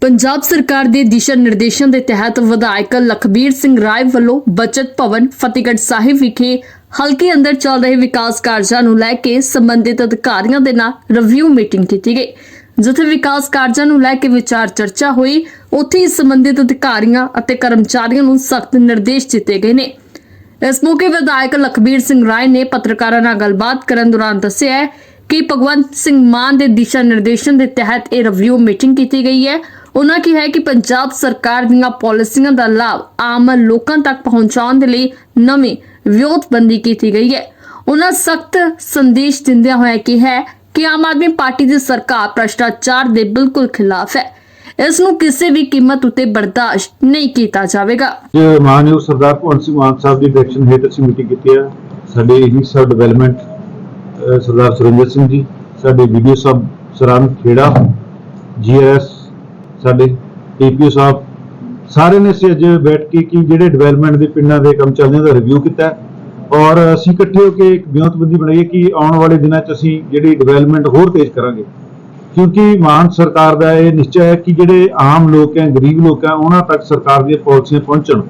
ਪੰਜਾਬ ਸਰਕਾਰ ਦੇ ਦਿਸ਼ਾ ਨਿਰਦੇਸ਼ਾਂ ਦੇ ਤਹਿਤ ਵਿਧਾਇਕ ਲਖਬੀਰ ਸਿੰਘ ਰਾਏ ਵੱਲੋਂ ਬਚਤ ਭਵਨ ਫਤਿਹਗੜ੍ਹ ਸਾਹਿਬ ਵਿਖੇ ਹਲਕੇ ਅੰਦਰ ਚੱਲ ਰਹੇ ਵਿਕਾਸ ਕਾਰਜਾਂ ਨੂੰ ਲੈ ਕੇ ਸੰਬੰਧਿਤ ਅਧਿਕਾਰੀਆਂ ਦੇ ਨਾਲ ਰਿਵਿਊ ਮੀਟਿੰਗ ਕੀਤੀ ਗਈ। ਜਿੱਥੇ ਵਿਕਾਸ ਕਾਰਜਾਂ ਨੂੰ ਲੈ ਕੇ ਵਿਚਾਰ ਚਰਚਾ ਹੋਈ, ਉੱਥੇ ਹੀ ਸੰਬੰਧਿਤ ਅਧਿਕਾਰੀਆਂ ਅਤੇ ਕਰਮਚਾਰੀਆਂ ਨੂੰ ਸਖਤ ਨਿਰਦੇਸ਼ ਦਿੱਤੇ ਗਏ ਨੇ। ਇਸ ਮੌਕੇ ਵਿਧਾਇਕ ਲਖਬੀਰ ਸਿੰਘ ਰਾਏ ਨੇ ਪੱਤਰਕਾਰਾਂ ਨਾਲ ਗੱਲਬਾਤ ਕਰਨ ਦੌਰਾਨ ਦੱਸਿਆ ਹੈ ਕਿ ਭਗਵੰਤ ਸਿੰਘ ਮਾਨ ਦੇ ਦਿਸ਼ਾ ਨਿਰਦੇਸ਼ਨ ਦੇ ਤਹਿਤ ਇਹ ਰਿਵਿਊ ਮੀਟਿੰਗ ਕੀਤੀ ਗਈ ਹੈ। ਉਹਨਾਂ ਕਿਹਾ ਹੈ ਕਿ ਪੰਜਾਬ ਸਰਕਾਰ ਦੀਆਂ ਪਾਲਿਸੀਆਂ ਦਾ ਲਾਭ ਆਮ ਲੋਕਾਂ ਤੱਕ ਪਹੁੰਚਾਉਣ ਦੇ ਲਈ ਨਵੀਂ ਵਿਉਂਤਬੰਦੀ ਕੀਤੀ ਗਈ ਹੈ। ਉਹਨਾਂ ਸਖਤ ਸੰਦੇਸ਼ ਦਿੰਦਿਆਂ ਹੋਇਆ ਕਿਹਾ ਕਿ ਆਮ ਆਦਮੀ ਪਾਰਟੀ ਦੀ ਸਰਕਾਰ ਭ੍ਰਸ਼ਟਾਚਾਰ ਦੇ ਬਿਲਕੁਲ ਖਿਲਾਫ ਹੈ। ਇਸ ਨੂੰ ਕਿਸੇ ਵੀ ਕੀਮਤ ਉਤੇ ਬਰਦਾਸ਼ਤ ਨਹੀਂ ਕੀਤਾ ਜਾਵੇਗਾ। ਮਾਨਯੋਗ ਸਰਦਾਰ ਭਗਵੰਤ ਸਿੰਘ ਮਾਨ ਸਾਹਿਬ ਦੀ ਡਾਇਰੈਕਸ਼ਨ ਹੇਠ ਅਸੀਂ ਮੀਟਿੰਗ ਕੀਤੀ ਹੈ, ਸਾਡੇ ਏਡੀ ਡਿਵੈਲਪਮੈਂਟ ਸਰਦਾਰ ਸੁਰਿੰਦਰ ਸਿੰਘ ਜੀ, ਸਾਡੇ ਵੀਡੀਓ ਸਾਹਿਬ ਸਰਾਨ ਖੇੜਾ ਜੀਐਸ ਸਾਡੇ ਪੀਪੀਓ ਸਾਹਿਬ, ਸਾਰੇ ਨੇ ਅਸੀਂ ਅੱਜ ਬੈਠ ਕੇ ਕਿ ਜਿਹੜੇ ਡਿਵੈਲਪਮੈਂਟ ਦੇ ਪਿੰਡਾਂ ਦੇ ਕੰਮ ਚੱਲਦੇ ਉਹਦਾ ਰਿਵਿਊ ਕੀਤਾ ਔਰ ਅਸੀਂ ਇਕੱਠੇ ਹੋ ਕੇ ਇੱਕ ਵਿਉਂਤਬੰਦੀ ਬਣਾਈ ਕਿ ਆਉਣ ਵਾਲੇ ਦਿਨਾਂ 'ਚ ਅਸੀਂ ਜਿਹੜੀ ਡਿਵੈਲਪਮੈਂਟ ਹੋਰ ਤੇਜ਼ ਕਰਾਂਗੇ। ਕਿਉਂਕਿ ਮਾਨ ਸਰਕਾਰ ਦਾ ਇਹ ਨਿਸ਼ਚੈ ਹੈ ਕਿ ਜਿਹੜੇ ਆਮ ਲੋਕ ਹੈ, ਗਰੀਬ ਲੋਕ ਹੈ, ਉਹਨਾਂ ਤੱਕ ਸਰਕਾਰ ਦੀਆਂ ਪਾਲਿਸੀਆਂ ਪਹੁੰਚਣ,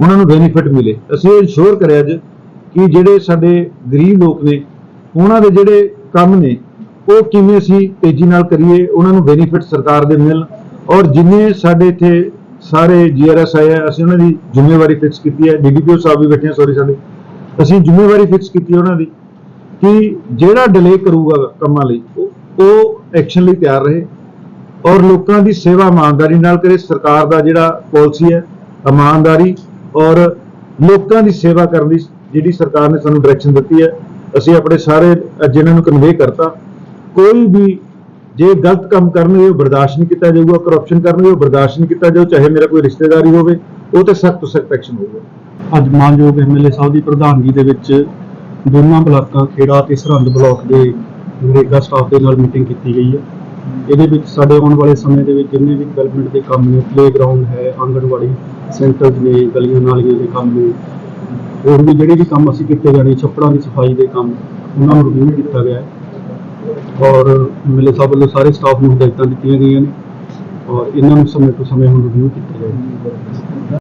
ਉਹਨਾਂ ਨੂੰ ਬੈਨੀਫਿਟ ਮਿਲੇ। ਅਸੀਂ ਇਹ ਇਨਸ਼ੋਰ ਕਰਿਆ ਅੱਜ ਕਿ ਜਿਹੜੇ ਸਾਡੇ ਗਰੀਬ ਲੋਕ ਨੇ ਉਹਨਾਂ ਦੇ ਜਿਹੜੇ ਕੰਮ ਨੇ, ਉਹ ਕਿਵੇਂ ਅਸੀਂ ਤੇਜ਼ੀ ਨਾਲ ਕਰੀਏ, ਉਹਨਾਂ ਨੂੰ ਬੈਨੀਫਿਟ ਸਰਕਾਰ ਦੇ ਮਿਲਣ। ਔਰ ਜਿੰਨੇ ਸਾਡੇ ਇੱਥੇ ਸਾਰੇ ਜੀਆਰਐਸ ਆਏ ਆ, ਅਸੀਂ ਉਹਨਾਂ ਦੀ ਜ਼ਿੰਮੇਵਾਰੀ ਫਿਕਸ ਕੀਤੀ ਹੈ। ਡੀਡੀਪੀਓ ਸਾਹਿਬ ਵੀ ਬੈਠੇ ਸੌਰੀ ਸਾਡੇ। ਅਸੀਂ ਜ਼ਿੰਮੇਵਾਰੀ ਫਿਕਸ ਕੀਤੀ ਉਹਨਾਂ ਦੀ ਕਿ ਜਿਹੜਾ ਡਿਲੇ ਕਰੂਗਾ ਕੰਮਾਂ ਲਈ, ਉਹ- ਉਹ ਐਕਸ਼ਨ ਲਈ ਤਿਆਰ ਰਹੇ। ਔਰ ਲੋਕਾਂ ਦੀ ਸੇਵਾ ਇਮਾਨਦਾਰੀ ਨਾਲ ਕਰੇ। ਸਰਕਾਰ ਦਾ ਜਿਹੜਾ ਪਾਲਿਸੀ ਹੈ, ਇਮਾਨਦਾਰੀ ਔਰ ਲੋਕਾਂ ਦੀ ਸੇਵਾ ਕਰਨ ਦੀ ਜਿਹੜੀ ਸਰਕਾਰ ਨੇ ਸਾਨੂੰ ਡਾਇਰੈਕਸ਼ਨ ਦਿੱਤੀ ਹੈ ਅਸੀਂ ਆਪਣੇ ਸਾਰੇ ਅੱਜ ਇਹਨਾਂ ਨੂੰ ਕਨਵੇ ਕਰਤਾ, ਕੋਈ ਵੀ ਜੇ ਗਲਤ ਕੰਮ ਕਰਨਗੇ, ਉਹ ਬਰਦਾਸ਼ਤ ਨਹੀਂ ਕੀਤਾ ਜਾਊਗਾ ਕਰਪਸ਼ਨ ਕਰਨਗੇ, ਉਹ ਬਰਦਾਸ਼ਤ ਨਹੀਂ ਕੀਤਾ ਜਾਊ, ਚਾਹੇ ਮੇਰਾ ਕੋਈ ਰਿਸ਼ਤੇਦਾਰੀ ਹੋਵੇ, ਉਹ ਤੇ ਸਖਤ ਤੋਂ ਸਖਤ ਐਕਸ਼ਨ ਹੋਊਗਾ। ਅੱਜ ਮਾਨਯੋਗ ਐਮਐਲਏ ਸਾਹਿਬ ਦੀ ਪ੍ਰਧਾਨਗੀ ਦੇ ਵਿੱਚ ਦੋਨਾਂ ਬਲਾਕਾਂ, ਖੇੜਾ ਤੇ ਸਰਹੰਦ ਬਲਾਕ ਦੇ ਨਰੇਗਾ ਸਟਾਫ ਦੇ ਨਾਲ ਮੀਟਿੰਗ ਕੀਤੀ ਗਈ ਹੈ। ਇਹਦੇ ਵਿੱਚ ਸਾਡੇ ਆਉਣ ਵਾਲੇ ਸਮੇਂ ਦੇ ਵਿੱਚ ਜਿੰਨੇ ਵੀ ਡਿਵੈਲਪਮੈਂਟ ਦੇ ਕੰਮ ਨੇ ਪਲੇਗਰਾਉਂਡ ਹੈ, ਆਂਗਣਵਾੜੀ ਸੈਂਟਰਸ ਨੇ, ਗਲੀਆਂ ਨਾਲੀਆਂ ਦੇ ਕੰਮ ਨੇ ਹੋਰ ਵੀ ਜਿਹੜੇ ਵੀ ਕੰਮ ਅਸੀਂ ਕੀਤੇ ਜਾਣੇ, ਛੱਪੜਾਂ ਦੀ ਸਫ਼ਾਈ ਦੇ ਕੰਮ, ਉਹਨਾਂ ਨੂੰ ਰਿਵਿਊ ਕੀਤਾ ਗਿਆ ਹੈ। ਔਰ ਐਮਐਲਏ ਸਾਹਿਬ ਵੱਲੋਂ ਸਾਰੇ ਸਟਾਫ ਨੂੰ ਹਦਾਇਤਾਂ ਦਿੱਤੀਆਂ ਗਈਆਂ ਨੇ। ਔਰ ਇਹਨਾਂ ਨੂੰ ਸਮੇਂ ਤੋਂ ਸਮੇਂ ਹੁਣ ਰਿਵਿਊ ਕੀਤਾ ਜਾਏਗਾ